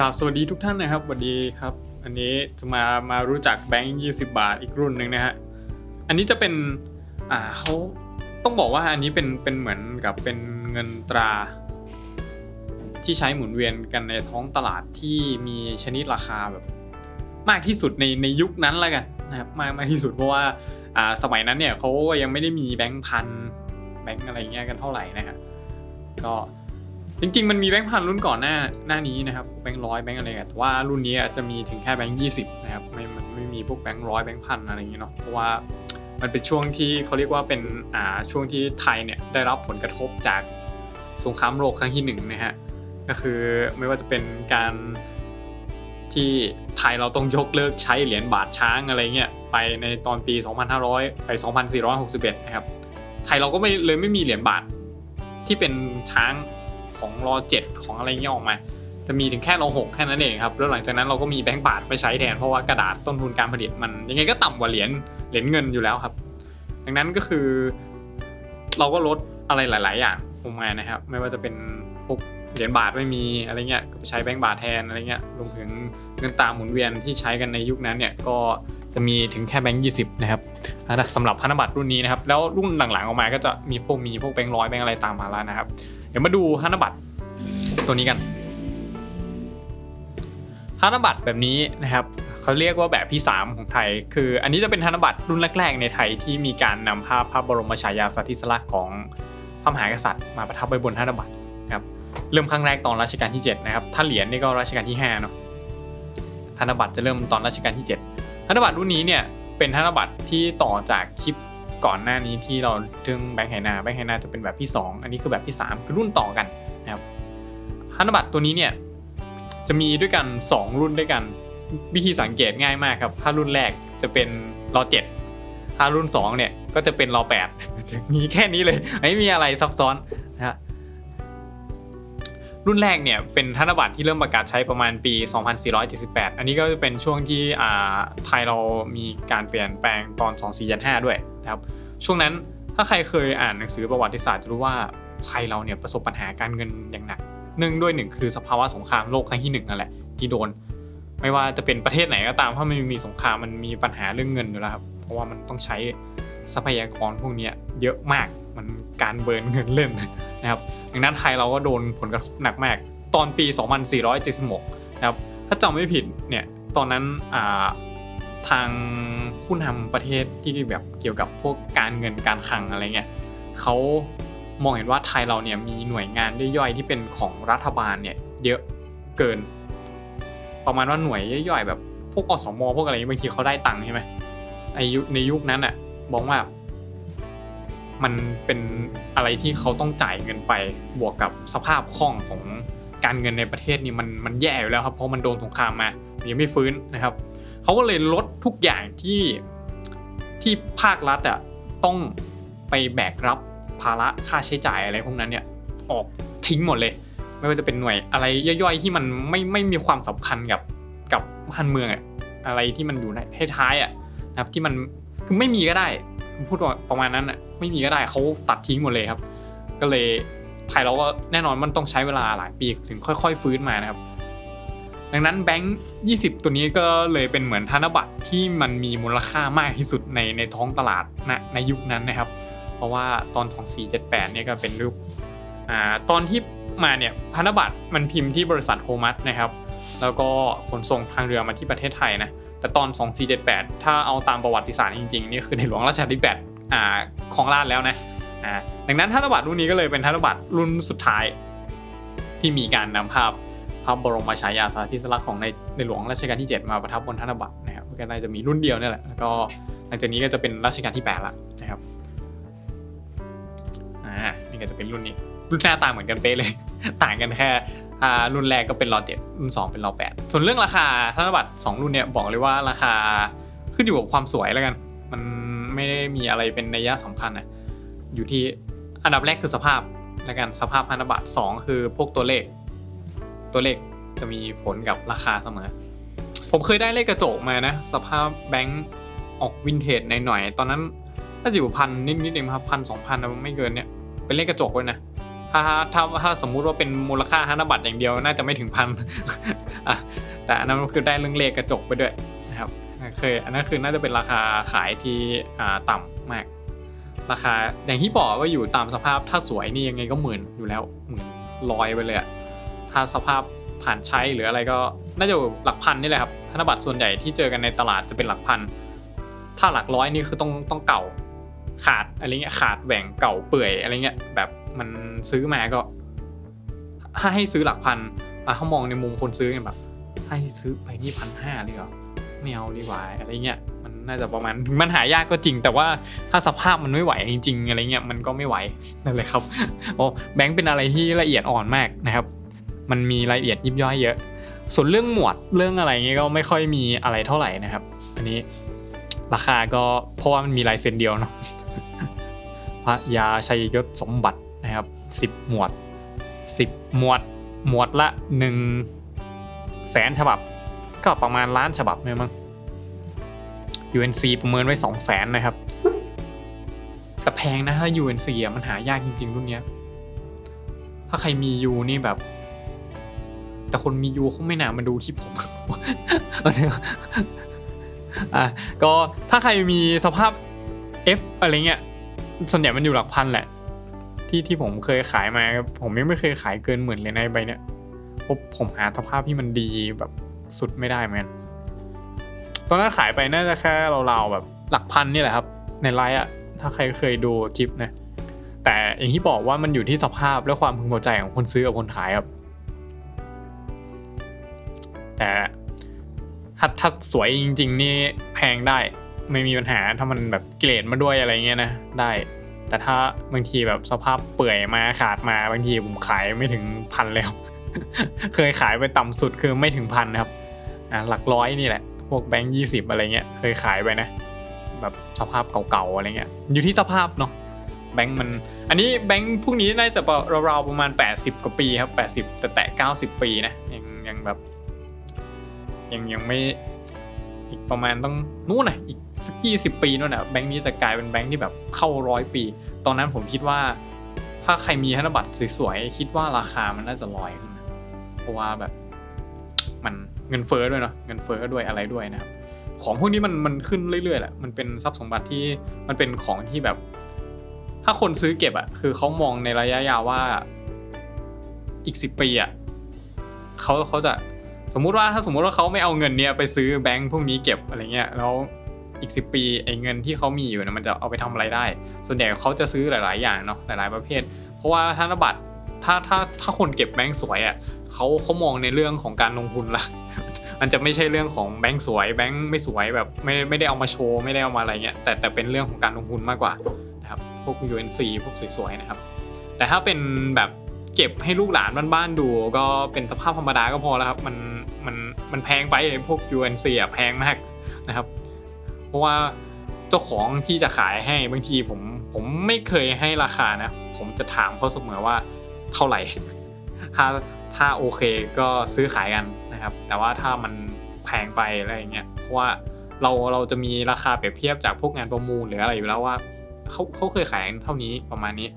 ครับสวัสดีทุกท่านนะครับสวัสดีครับ อันนี้จะมามารู้จักแบงค์20บาทอีกรุ่นหนึ่งนะฮะอันนี้จะเป็นอ่าเขาต้องบอกว่าอันนี้เป็นเป็นเหมือนกับเป็นเงินตรา ที่ใช้หมุนเวียนกันในท้องตลาดที่มีชนิดราคาแบบ มากที่สุดในในยุคนั้นแล้วกันนะครับมากมากที่สุดเพราะว่าอ่าสมัยนั้นเนี่ยเขายังไม่ได้มีแบงค์พันแบงค์อะไรเงี้ยกันเท่าไหร่นะฮะก็ จริง ๆ มันมีแบงค์พันรุ่นก่อนหน้าหน้านี้นะครับแบงค์ร้อยแบงค์อะไรกันแต่ว่ารุ่นนี้จะมีถึงแค่แบงค์ยี่สิบนะครับไม่มันไม่มีพวกแบงค์ร้อยแบงค์พันอะไรอย่างเงี้ยเนาะเพราะว่ามันเป็นช่วงที่เขาเรียกว่าเป็นอ่าช่วงที่ไทยเนี่ยได้รับผลกระทบจากสงครามโลกครั้งที่หนึ่งนะฮะก็คือไม่ว่าจะเป็นการที่ไทยเราต้องยกเลิกใช้เหรียญบาทช้างอะไรเงี้ยไปในตอนปี 2500 ไป 2461 นะครับ ไทยเราก็ไม่เลยไม่มีเหรียญบาทที่เป็นช้าง ของรอ7ของอะไรเงี้ยออกมา จะมีถึงแค่รอ6แค่นั้นเองครับแล้วหลังจากนั้นเราก็มีแบงก์บาทไปใช้แทนเพราะว่ากระดาษต้นทุนการผลิตมันยังไงก็ต่ำกว่าเหรียญเหรียญเงินอยู่แล้วครับ ดังนั้นก็คือ เราก็ลดอะไรหลาย ๆ อย่างลงมานะครับ ไม่ว่าจะเป็นพวกเหรียญบาทไม่มีอะไรเงี้ยก็ไปใช้แบงก์บาทแทนอะไรเงี้ยรวมถึงเงินตราหมุนเวียนที่ใช้กันในยุคนั้นเนี่ยก็จะมีถึงแค่แบงก์ยี่สิบนะครับสำหรับพันธบัตรรุ่นนี้นะครับ แล้วรุ่นหลังๆออกมาก็จะมีพวกมีพวกแบงก์ร้อยแบงก์อะไรตามมาแล้วนะครับ เดี๋ยวมาดูพันบัตรตัวนี้กันธนบัตรแบบนี้นะครับเขาเรียกว่าแบบที่ 3 ของไทย คืออันนี้จะเป็นธนบัตรรุ่นแรก ๆ ในไทยที่มีการนำภาพพระบรมฉายาสาธิสลักษณ์ของพระมหากษัตริย์มาประทับไว้บนธนบัตรนะครับเริ่มครั้งแรกตอนรัชกาลที่7นะครับถ้าเหรียญนี่ก็รัชกาลที่5เนาะธนบัตรจะเริ่มตอนรัชกาลที่ 7 ธนบัตรรุ่นนี้เนี่ยเป็นธนบัตรที่ต่อจากคลิป ก่อนหน้านี้ที่เราถึงแบงค์ไหนาแบงค์ไหนาจะเป็นแบบที่ 2 อันนี้คือแบบที่ 3 คือรุ่นต่อกันนะครับธนบัตรตัวนี้เนี่ยจะมีด้วยกัน 2 รุ่นด้วยกัน วิธีสังเกตง่ายมากครับ ถ้ารุ่นแรกจะเป็นรอ7ถ้ารุ่น 2 เนี่ยก็จะเป็นรอ8มีแค่นี้เลยไม่มีอะไรซับซ้อนนะฮะรุ่นแรกเนี่ยเป็นธนบัตรที่เริ่มประกาศใช้ประมาณปี 2478 อันนี้ก็จะเป็นช่วงที่อ่าไทยเรามีการเปลี่ยนแปลงตอน 2475 ด้วยนะครับ ช่วงนั้นถ้าใครเคยอ่านหนังสือประวัติศาสตร์จะรู้ว่าไทยเราเนี่ยประสบปัญหาการเงินอย่างหนักเนื่องด้วยหนึ่งคือสภาวะสงครามโลกครั้งที่หนึ่งนั่นแหละที่โดน ไม่ว่าจะเป็นประเทศไหนก็ตามถ้ามันมีสงครามมันมีปัญหาเรื่องเงินอยู่แล้วครับเพราะว่ามันต้องใช้ทรัพยากรพวกนี้เยอะมากมันการเบิร์นเงินเล่นนะครับดังนั้นไทยเราก็โดนผลกระทบหนักมาก ตอนปี 2476 นะครับถ้าจำไม่ผิดเนี่ยตอนนั้นอ่า ทางผู้นำประเทศที่แบบเกี่ยวกับพวกการเงินการคลังอะไรเงี้ยเขามองเห็นว่าไทยเราเนี่ยมีหน่วยงานย่อยๆที่เป็นของรัฐบาลเนี่ยเยอะเกิน ประมาณว่าหน่วยย่อยๆ แบบพวกอสมพวกอะไรบางทีเขาได้ตังค์ใช่ไหมในยุในยุคนั้นอะมองว่า มันเป็นอะไรที่เขาต้องจ่ายเงินไปบวกกับสภาพคล่องของการเงินในประเทศนี่มันมันแย่อยู่แล้วครับเพราะมันโดนสงครามมายังไม่ฟื้นนะครับ เขาก็เลยลดทุกอย่างที่ที่ภาครัฐอะต้องไปแบกรับภาระค่าใช้จ่ายอะไรพวกนั้นเนี่ยออกทิ้งหมดเลย ไม่ว่าจะเป็นหน่วยอะไรย่อยๆ ที่มันไม่ไม่มีความสำคัญกับกับบ้านเมืองอะอะไรที่มันอยู่ในท้ายๆอะนะครับที่มันคือไม่มีก็ได้พูดว่าประมาณนั้นอะไม่มีก็ได้เขาตัดทิ้งหมดเลยครับ ก็เลยไทยเราก็แน่นอนมันต้องใช้เวลาหลายปีถึงค่อย ๆ ฟื้นมานะครับ ดังนั้นแบงค์20 ตัวนี้ก็เลยเป็นเหมือนธนบัตรที่มันมีมูลค่ามากที่สุดในในท้องตลาดณในยุคนั้นนะครับ เพราะว่าตอน 2478เนี่ยก็เป็นรูปอ่าตอนที่มาเนี่ยพันธบัตรมันพิมพ์ที่บริษัทโฮมัสนะครับ แล้วก็ขนส่งทางเรือมาที่ประเทศไทยนะ แต่ตอน 2478 ถ้าเอาตามประวัติศาสตร์จริงๆ นี่คือในหลวงราชการที่8อ่าของราชแล้วนะอ่าดังนั้นธนบัตรรุ่นนี้ก็เลยเป็นธนบัตรรุ่นสุดท้ายที่มีการนำภาพ ระบรมฉายาสาธิสลักษณ์ของในในหลวงรัชกาลที่ 7 มาประทับบนธนบัตรนะครับก็น่าจะมีรุ่นเดียวนี่แหละแล้วก็หลังจากนี้ก็จะเป็นรัชกาลที่8ละนะครับอ่านี่ก็จะเป็นรุ่นนี้รุ่นหน้าตาเหมือนกันเป๊ะเลย ต่างกันแค่อ่ารุ่นแรกก็เป็นรอเจ็ดรุ่น 2 เป็นรอแปดส่วนเรื่องราคาธนบัตร2รุ่นเนี่ยบอกเลยว่าราคาขึ้นอยู่กับความสวยแล้วกัน มันไม่ได้มีอะไรเป็นนัยยะสำคัญนะอยู่ที่อันดับแรกคือสภาพแล้วกันสภาพธนบัตร2คือพวกตัวเลข ตัวเลขจะมีผลกับราคาเสมอ ผมเคยได้เลขกระจกมานะ สภาพแบงก์ออกวินเทจหน่อยๆตอนนั้นน่าจะอยู่พันนิดๆเองครับพันสองพันไม่เกินเนี่ยเป็นเลขกระจกเลยนะถ้าถ้าถ้าสมมุติว่าเป็นมูลค่าธนบัตรอย่างเดียวน่าจะไม่ถึงพันแต่อันนั้นคือได้เรื่องเลขกระจกไปด้วยนะครับเคยอันนั้นคือน่าจะเป็นราคาขายที่อ่าต่ำมาก ราคาอย่างที่บอกว่าอยู่ตามสภาพถ้าสวยนี่ยังไงก็หมื่นอยู่แล้วหมื่นลอยไปเลยอะ ถ้าสภาพผ่านใช้หรืออะไรก็น่าจะหลักพันนี่แหละครับธนบัตรส่วนใหญ่ที่เจอกันในตลาดจะเป็นหลักพัน ถ้าหลักร้อยนี่คือต้องต้องเก่าขาดอะไรเงี้ยขาดแหว่งเก่าเปื่อยอะไรเงี้ยแบบมันซื้อมาก็ ถ้าให้ซื้อหลักพันอะเขามองในมุมคนซื้อเนี่ยแบบให้ซื้อไปนี่พันห้าเลยเหรอไม่เอาดีกว่าอะไรเงี้ยมันน่าจะประมาณมันหายากก็จริง แต่ว่าถ้าสภาพมันไม่ไหวจริงๆอะไรเงี้ยมันก็ไม่ไหวนั่นเลยครับโอ้แบงค์เป็นอะไรที่ละเอียดอ่อนมากนะครับ มันมีรายละเอียดยิบย่อยเยอะ ส่วนเรื่องหมวดเรื่องอะไรเงี้ยก็ไม่ค่อยมีอะไรเท่าไหร่นะครับ อันนี้ราคาก็เพราะว่ามันมีลายเซ็นเดียวเนาะพระยาชัยยศสมบัตินะครับสิบหมวดสิบหมวด หมวดละหนึ่งแสนฉบับ ก็ประมาณล้านฉบับเนี่ยมั้ง UNC ประเมินไว้สองแสนนะครับ แต่แพงนะถ้า UNC อะมันหายากจริงๆรุ่นเนี้ย ถ้าใครมียูนี่แบบ แต่คนมียูเขาไม่น่ามาดูคลิปผมอะก็ถ้าใครมีสภาพ F อะไรเงี้ยส่วนใหญ่มันอยู่หลักพันแหละ ที่ที่ผมเคยขายมา ผมยังไม่เคยขายเกินหมื่นเลยในใบเนี้ยเพราะผมหาสภาพที่มันดีแบบสุดไม่ได้เหมือนกันตอนนั้นขายไปน่าจะแค่เราๆแบบหลักพันนี่แหละครับ ในไลฟ์อะถ้าใครเคยดูคลิปนะแต่อย่างที่บอกว่ามันอยู่ที่สภาพและความพึงพอใจของคนซื้อกับคนขายครับ แต่ถ้าถ้าสวยจริง ๆ นี่แพงได้ไม่มีปัญหาถ้ามันแบบเกรดมาด้วยอะไรเงี้ยนะได้ แต่ถ้าบางทีแบบสภาพเปื่อยมาขาดมาบางทีผมขายไม่ถึงพันเลยครับเคยขายไปต่ำสุดคือไม่ถึงพันนะครับอะหลักร้อยนี่แหละ พวกแบงค์ยี่สิบอะไรเงี้ยเคยขายไปนะ แบบสภาพเก่าๆอะไรเงี้ยอยู่ที่สภาพเนาะแบงค์มัน อันนี้แบงค์พวกนี้น่าจะราวๆประมาณ 80 กว่าปีครับ 80 แต่แตะ90 ปีนะยังยังแบบ ยังยังไม่อีกประมาณต้องนู่นน่ะอีกสักยี่สิบปีนู่นน่ะแบงค์นี้จะกลายเป็นแบงค์ที่แบบเข้าร้อยปี ตอนนั้นผมคิดว่า ถ้าใครมีธนบัตรสวยๆคิดว่าราคามันน่าจะลอยขึ้นนะเพราะว่าแบบมันเงินเฟ้อด้วยเนาะเงินเฟ้อด้วยอะไรด้วยนะครับของพวกนี้มันมันขึ้นเรื่อยๆแหละมันเป็นทรัพย์สมบัติที่มันเป็นของที่แบบ ถ้าคนซื้อเก็บอะคือเขามองในระยะยาวว่าอีกสิบปีอะเขาเขาจะ สมมุติว่าถ้าสมมุติว่าเขาไม่เอาเงินเนี้ยไปซื้อแบงค์พวกนี้เก็บอะไรเงี้ยแล้วอีก 10 ปีไอ้เงินที่เขามีอยู่นะมันจะเอาไปทำอะไรได้ ส่วนใหญ่เขาจะซื้อหลาย ๆ อย่างเนาะหลาย ๆ ประเภท เพราะว่าธนบัตรถ้าถ้าถ้าคนเก็บแบงค์สวยอะ่ะเขาเขามองในเรื่องของการลงทุนละมันจะไม่ใช่เรื่องของแบงค์สวยแบงค์ไม่สวยแบบไม่ไม่ได้เอามาโชว์ไม่ได้เอามาอะไรเงี้ยแต่แต่เป็นเรื่องของการลงทุนมากกว่านะครับพวก UNC พวกสวยๆนะครับ แต่ถ้าเป็นแบบเก็บให้ลูกหลานบ้านๆดูก็เป็นสภาพธรรมดาก็พอแล้วครับมัน มันมันแพงไปพวก UNC อะแพงมากนะครับ เพราะว่าเจ้าของที่จะขายให้บางทีผมผมไม่เคยให้ราคานะ ผมจะถามเขาเสมอว่าเท่าไหร่ ถ้าถ้าโอเคก็ซื้อขายกันนะครับ แต่ว่าถ้ามันแพงไปอะไรอย่างเงี้ยเพราะว่าเราเราจะมีราคาเปรียบเทียบจากพวกงานประมูลหรืออะไรอยู่แล้วว่าเขาเขาเคยขายเท่านี้ประมาณนี้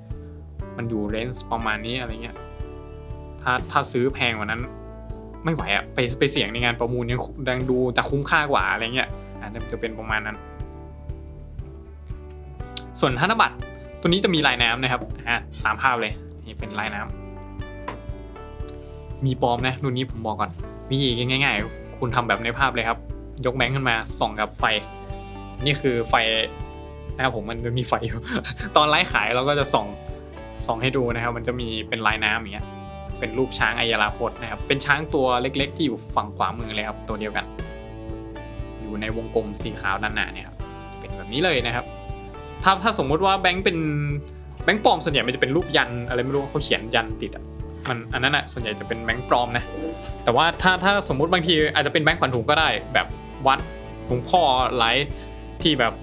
มันอยู่เรนจ์ประมาณนี้อะไรเงี้ยถ้าถ้าซื้อแพงกว่านั้น ไม่ไหวอะไปไปเสี่ยงในงานประมูลยังยังดูจะคุ้มค่ากว่าอะไรเงี้ยอาจะจะเป็นประมาณนั้น ส่วนธนบัตรตัวนี้จะมีลายน้ำนะครับอะตามภาพเลยนี่เป็นลายน้ำมีปลอมนะรุ่นนี้ผมบอกก่อนวิธีง่าย ๆ คุณทำแบบในภาพเลยครับ ยกแบงค์ขึ้นมาส่องกับไฟ นี่คือไฟนะครับผมมันจะมีไฟอยู่ ตอนไลฟ์ขายเราก็จะส่องส่องให้ดูนะครับ มันจะมีเป็นลายน้ำอย่างเงี้ย เป็นรูปช้างอัยราพจน์นะครับ เป็นช้างตัวเล็กๆ ที่อยู่ฝั่งขวามือเลยครับ ตัวเดียวกัน อยู่ในวงกลมสีขาวด้านหน้าเนี่ยครับเป็นแบบนี้เลยนะครับ ถ้าถ้าสมมุติว่าแบงค์เป็นแบงค์ปลอมส่วนใหญ่มันจะเป็นรูปยันอะไรไม่รู้เขาเขียนยันติดอะมันอันนั้นอะส่วนใหญ่จะเป็นแบงค์ปลอมนะแต่ว่าถ้าถ้าสมมุติบางทีอาจจะเป็นแบงค์ขวัญถุงก็ได้ แบบวัดหลวงพ่อไลที่แบบ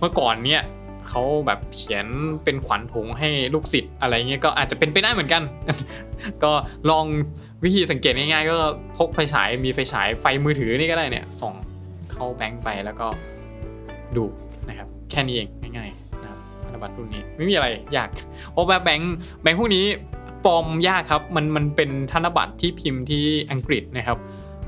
เมื่อก่อนเนี่ย เขาแบบเขียนเป็นขวัญถุงให้ลูกศิษย์อะไรเงี้ยก็อาจจะเป็นไปได้เหมือนกัน ก็ลองวิธีสังเกตง่ายๆ ก็พกไฟฉายมีไฟฉายไฟมือถือนี่ก็ได้เนี่ยส่องเข้าแบงค์ไปแล้วก็ดูนะครับแค่นี้เองง่ายๆนะครับธนบัตรรุ่นนี้ไม่มีอะไรยากเพราะว่าแบงค์แบงค์พวกนี้ปลอมยากครับมันมันเป็นธนบัตรที่พิมพ์ที่อังกฤษนะครับ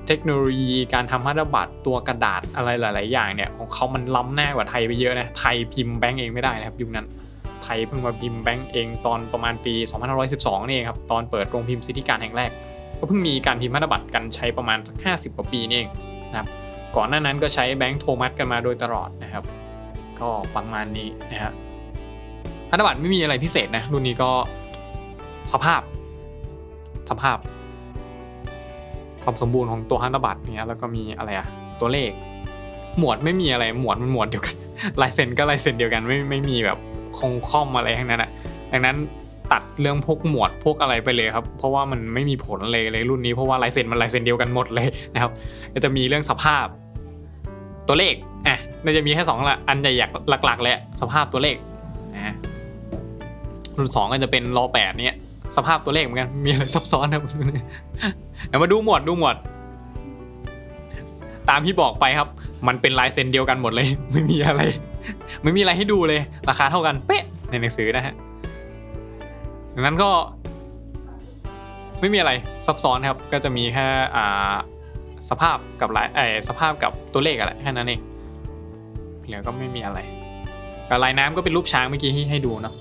เทคโนโลยีการทำธนบัตรตัวกระดาษอะไรหลาย ๆ อย่างเนี่ยของเขามันล้ำหน้ากว่าไทยไปเยอะนะไทยพิมพ์แบงก์เองไม่ได้นะครับยุคนั้นไทยเพิ่งมาพิมพ์แบงก์เองตอนประมาณปี 2512นี่เองครับตอนเปิดโรงพิมพ์สิทธิการแห่งแรก ก็เพิ่งมีการพิมพ์ธนบัตรกันใช้ประมาณสัก 50 กว่าปีนี่เองนะครับก่อนหน้านั้นก็ใช้แบงก์โทมัสกันมาโดยตลอดนะครับ ก็ประมาณนี้นะฮะธนบัตรไม่มีอะไรพิเศษนะรุ่นนี้ก็สภาพสภาพ ความสมบูรณ์ของตัวธนบัตรเนี่ยแล้วก็มีอะไรอะตัวเลข หมวดไม่มีอะไรหมวดมันหมวดเดียวกันลายเซ็นก็ลายเซ็นเดียวกันไม่ไม่มีแบบคงคอมอะไรทั้งนั้นอะดังนั้นตัดเรื่องพวกหมวดพวกอะไรไปเลยครับ เพราะว่ามันไม่มีผลเลยเลยรุ่นนี้เพราะว่าลายเซ็นมันลายเซ็นเดียวกันหมดเลยนะครับก็จะมีเรื่องสภาพ ตัวเลขอะน่าจะมีแค่สองละอันใหญ่ๆหลักๆเลยอะสภาพตัวเลขนะรุ่นสองก็จะเป็นรอแปดเนี่ย สภาพตัวเลขเหมือนกันมีอะไรซับซ้อนครับเดี๋ยวมาดูหมวดดูหมวด ตามที่บอกไปครับ มันเป็นลายเซ็นเดียวกันหมดเลย ไม่มีอะไร ไม่มีอะไรให้ดูเลย ราคาเท่ากันเป๊ะในหนังสือนะฮะดังนั้นก็ ไม่มีอะไรซับซ้อนครับ ก็จะมีแค่อ่าสภาพกับลายไอสภาพกับตัวเลขอะไรแค่นั้นเองเหลือก็ไม่มีอะไรลายน้ำก็เป็นรูปช้างเมื่อกี้ที่ให้ดูเนาะ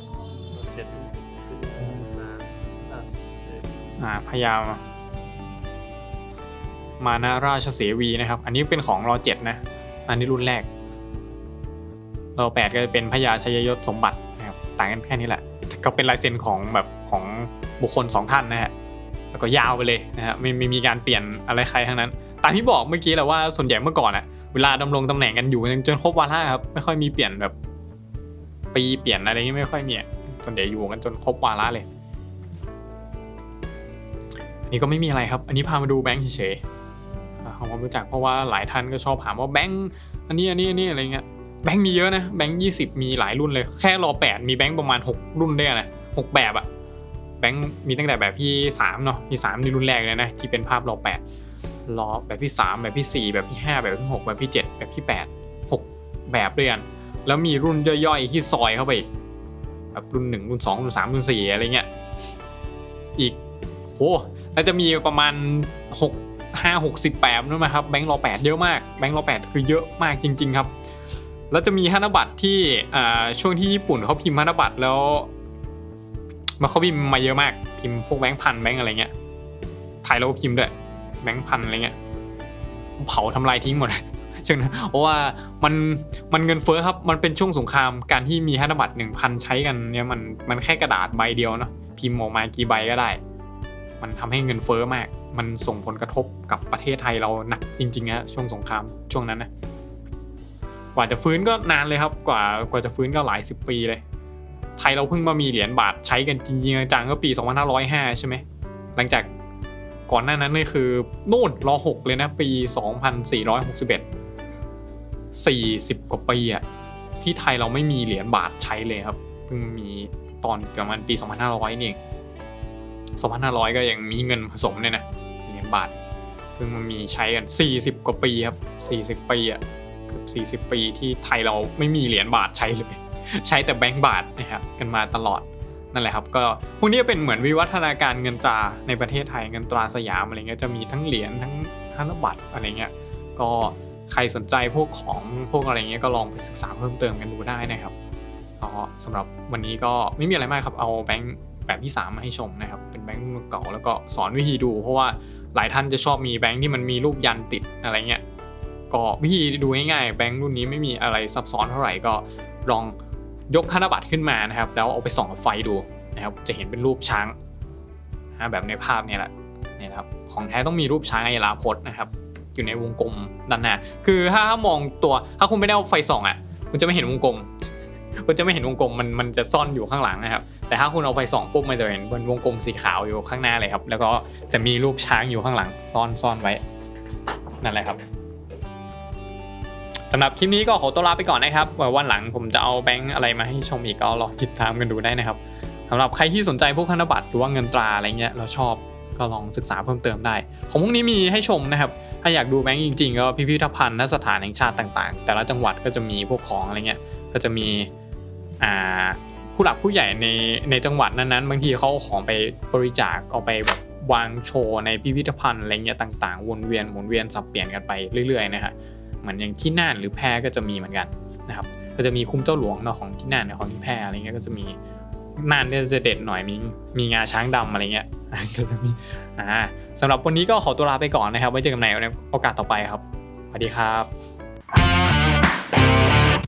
อ่าพยายามมานาราชเสวีนะครับ อันนี้เป็นของรอเจ็ดนะ อันนี้รุ่นแรกรอแปดก็จะเป็นพญาชัยยศสมบัตินะครับต่างกันแค่นี้แหละ ก็เป็นลายเซ็นของแบบของบุคคลสองท่านนะฮะแล้วก็ยาวไปเลยนะฮะไม่ไม่มีการเปลี่ยนอะไรใครทั้งนั้น ตามที่บอกเมื่อกี้แหละว่าส่วนใหญ่เมื่อก่อนอะเวลาดำรงตำแหน่งกันอยู่จนครบวาระครับไม่ค่อยมีเปลี่ยนแบบปีเปลี่ยนอะไรอย่างงี้ไม่ค่อยมีอะส่วนใหญ่อยู่กันจนครบวาระเลย อันนี้ก็ไม่มีอะไรครับ อันนี้พามาดูแบงค์เฉยๆของความรู้จักเพราะว่าหลายท่านก็ชอบถามว่าแบงค์อันนี้อันนี้อันนี้อะไรเงี้ยแบงค์มีเยอะนะแบงค์ยี่สิบมีหลายรุ่นเลยแค่รอแปดมีแบงค์ประมาณหกรุ่นได้วยกันะหกแบบอะแบงค์มีตั้งแต่แบบที่สามเนาะที่สามนี่รุ่นแรกเลยนะที่เป็นภาพรอแปดรอแบบที่สามแบบที่สี่แบบที่ห้าแบบที่หกแบบที่เจ็ดแบบที่แปดหกแบบด้วยกันแล้วมีรุ่นย่อยๆที่ซอยเข้าไปอีกแบบรุ่นหนึ่งรุ่นสองรุ่นสามรุ่นสี่อะไรเงี้ยอีกโห แล้วจะมีประมาณ 6 5 6 8นู่นไหมครับแบงค์รอ8เยอะมากแบงค์รอ8คือเยอะมากจริง ๆครับ แล้วจะมีธนบัตรที่ช่วงที่ญี่ปุ่นเขาพิมพ์ธนบัตรแล้วมาเขาพิมพ์มาเยอะมากพิมพ์พวกแบงค์พันแบงค์อะไรเงี้ยไทยเราก็พิมพ์ด้วยแบงค์พันอะไรเงี้ยเผาทำลายทิ้งหมดช่วงนั้นเพราะว่ามันมันเงินเฟ้อครับมันเป็นช่วงสงครามการที่มีธนบัตร1,000ใช้กันเนี่ยมันมันแค่กระดาษใบเดียวเนาะพิมพ์ออกมากี่ใบก็ได้ มันทำให้เงินเฟ้อมาก มันส่งผลกระทบกับประเทศไทยเราหนักจริงๆฮะช่วงสงครามช่วงนั้นนะกว่าจะฟื้นก็นานเลยครับ กว่ากว่าจะฟื้นก็หลายสิบปีเลย ไทยเราเพิ่งมามีเหรียญบาทใช้กันจริงๆจังก็ปี 2505 ใช่ไหมหลังจากก่อนหน้านั้นนี่คือนู่นรอหกเลยนะปี 2461 40 กว่าปีอะที่ไทยเราไม่มีเหรียญบาทใช้เลยครับเพิ่งมีตอนประมาณปี 2500นี่เอง 2,500 ก็ยังมีเงินผสมเนี่ยนะเหรียญบาทเพิ่งมามีใช้กัน 40 กว่าปีครับ 40 ปีอะเกือบ40 ปีที่ไทยเราไม่มีเหรียญบาทใช้เลย ใช้แต่แบงก์บาทนะครับกันมาตลอดนั่นแหละครับก็พวกนี้เป็นเหมือนวิวัฒนาการเงินตราในประเทศไทยเงินตราสยามอะไรเงี้ยจะมีทั้งเหรียญทั้งธนบัตรอะไรเงี้ยก็ใครสนใจพวกของพวกอะไรเงี้ยก็ลองไปศึกษาเพิ่มเติมกันดูได้นะครับก็สำหรับวันนี้ก็ไม่มีอะไรมากครับเอาแบงก์แบบที่ 3 มาให้ชมนะครับ แบงค์รุ่นเก่าแล้วก็สอนวิธีดูเพราะว่าหลายท่านจะชอบมีแบงค์ที่มันมีรูปยันติดอะไรเงี้ยก็วิธีดูง่ายๆแบงค์รุ่นนี้ไม่มีอะไรซับซ้อนเท่าไหร่ก็ลองยกธนบัตรขึ้นมานะครับ แล้วเอาไปส่องกับไฟดูนะครับจะเห็นเป็นรูปช้างนะแบบในภาพนี่แหละนี่ครับของแท้ต้องมีรูปช้างไอราพจน์นะครับอยู่ในวงกลมด้านหน้าคือถ้ามองตัวถ้าคุณไม่ได้เอาไฟส่องอะคุณจะไม่เห็นวงกลม คุณจะไม่เห็นวงกลมมันมันจะซ่อนอยู่ข้างหลังนะครับ แต่ถ้าคุณเอาไฟส่องปุ๊บมันจะเห็นเป็นวงกลมสีขาวอยู่ข้างหน้าเลยครับ แล้วก็จะมีรูปช้างอยู่ข้างหลังซ่อนซ่อนไว้ นั่นแหละครับสำหรับคลิปนี้ก็ขอตัวลาไปก่อนนะครับว่าวันหลังผมจะเอาแบงค์อะไรมาให้ชมอีกก็รอติดตามกันดูได้นะครับสำหรับใครที่สนใจพวกธนบัตรหรือว่าเงินตราอะไรเงี้ยเราชอบก็ลองศึกษาเพิ่มเติมได้ ของพวกนี้มีให้ชมนะครับ ถ้าอยากดูแบงค์จริงๆ ก็พิพิธภัณฑ์และสถานแห่งชาติต่างๆ แต่ละจังหวัดก็จะมีพวกของอะไรเงี้ย ก็จะมี อ่าผู้หลักผู้ใหญ่ในในจังหวัดนั้นๆ บางทีเขาเอาของไปบริจาคเอาไปแบบวางโชว์ในพิพิธภัณฑ์อะไรเงี้ยต่างๆ วนเวียนหมุนเวียนสับเปลี่ยนกันไปเรื่อยๆนะฮะเหมือนอย่างที่น่านหรือแพร่ก็จะมีเหมือนกันนะครับก็จะมีคุ้มเจ้าหลวงเนาะของที่น่านเนยของที่แพร่อะไรเงี้ยก็จะมีน่านเนี่ยจะเด็ดหน่อยมีมีงาช้างดำอะไรเงี้ยก็จะมีอ่าสำหรับวันนี้ก็ขอตัวลาไปก่อนนะครับไว้เจอกันใหม่ในโอกาสต่อไปครับสวัสดีครับ